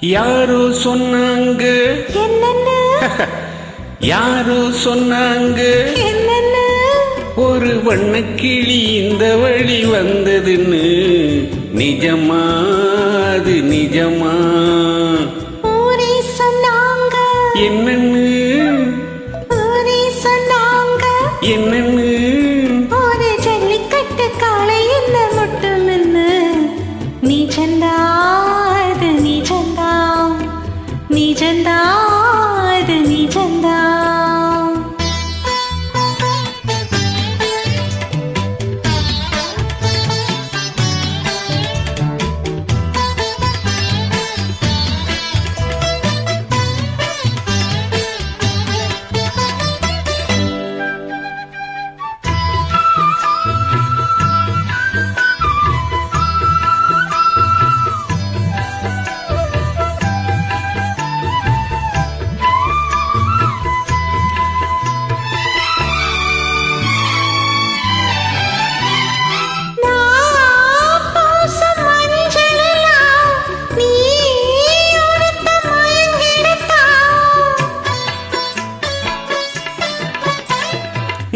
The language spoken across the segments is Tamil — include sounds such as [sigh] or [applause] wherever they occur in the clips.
யாரோ சொன்னாங்க? என்னென்ன? [laughs] யாரோ சொன்னாங்க? என்னென்ன? ஒரு வண்ணக்கிளி இந்த வழி வந்ததுன்னு. நிஜமா? அது நிஜமா? சொன்னாங்க. என்னன்னு? சொன்னாங்க. என்னன்னு? ஒரு ஜல்லிக்கட்டு காளை என்ன மட்டும் என்ன நீஜந்தா அது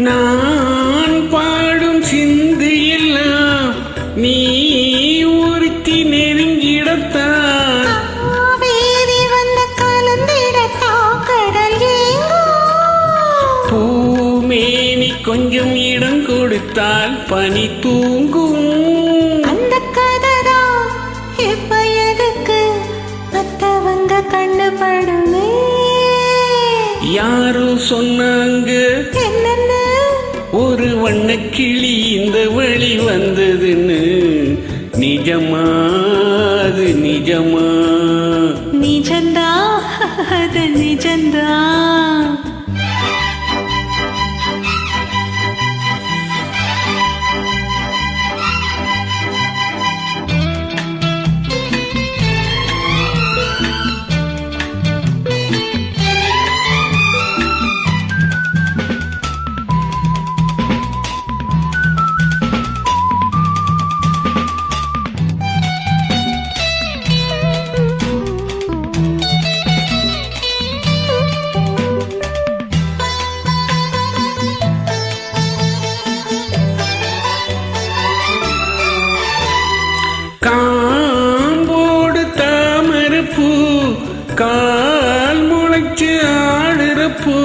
நான் பாடும் சிந்து எல்லாம் நீ ஒருத்தி நெருங்கிடத்தான். பூமேனி கொஞ்சம் இடம் கொடுத்தால் பனி தூங்கும். அந்த கதரா இப்ப எதுக்கு? மத்தவங்க கண்ணு படுமே யாரோ சொன்னாங்க கிளி இந்த வழி வந்ததுன்னு. நிஜமா அது நிஜமா. நிஜந்தா [laughs] அது நிஜந்தா. காம்போடு தாமரப்பூ கால் முளைச்சு ஆடுற பூ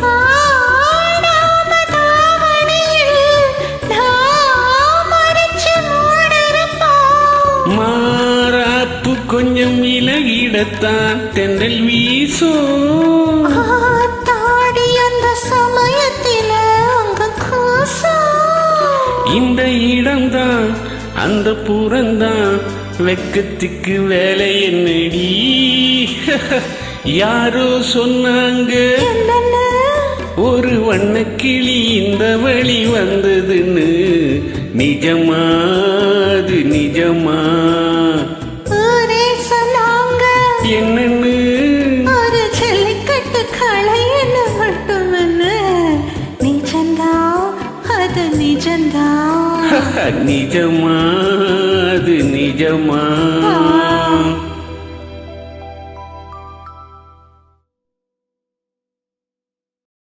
காணாம தாவணியில் நாம் மறைச்சு மூடிருப்போம். மாறாப்பு கொஞ்சம் விலகிடத்தான் தென்றல் கூசம். இந்த இடம்தான் அந்த புறந்தான் வெக்கத்துக்கு வேலை என்னடி? [laughs] யாரோ சொன்னாங்க? ஒரு வண்ணக்கிளி இந்த வழி வந்ததுன்னு. நிஜமா? அது நிஜமா? நிஜமா அது நிஜமா.